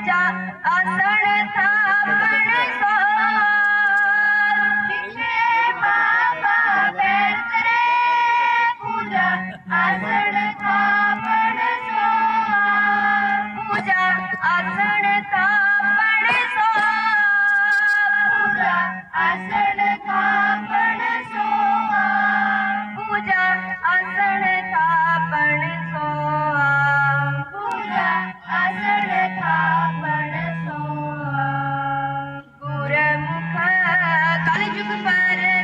तुझ्या आसन स्थापन ਕਲ ਜੁਗ ਪ੍ਰਗਟ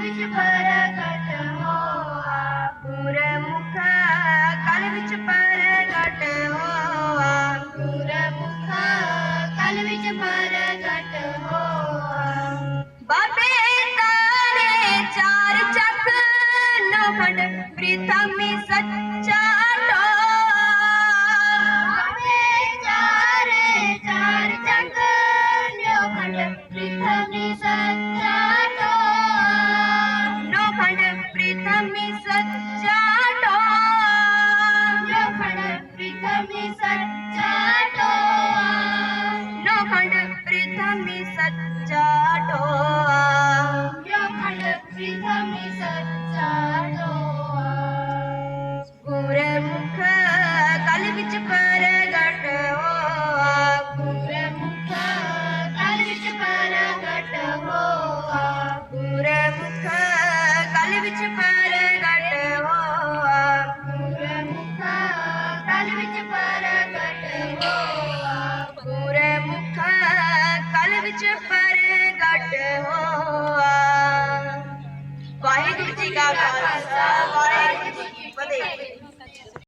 ਵਿੱਚ ਪ੍ਰਗਟ ਹੋਆ ਸੱਚਾ ਦੋਆ ਗੁਰਮੁਖ, ਕਲ ਵਿੱਚ ਪ੍ਰਗਟ ਹੋਆ। ਕਲ ਵਿੱਚ ਪ੍ਰਗਟ ਕਲ ਵਿੱਚ ਪ੍ਰਗਟ ਹੋਆ ਕਲ ਵਿੱਚ ਪ੍ਰਗਟ ਹੋਆ। ਗੁਰਮੁਖ, ਕਲ ਵਿੱਚ ਪ੍ਰਗਟ ਹੋਆ। antigamente.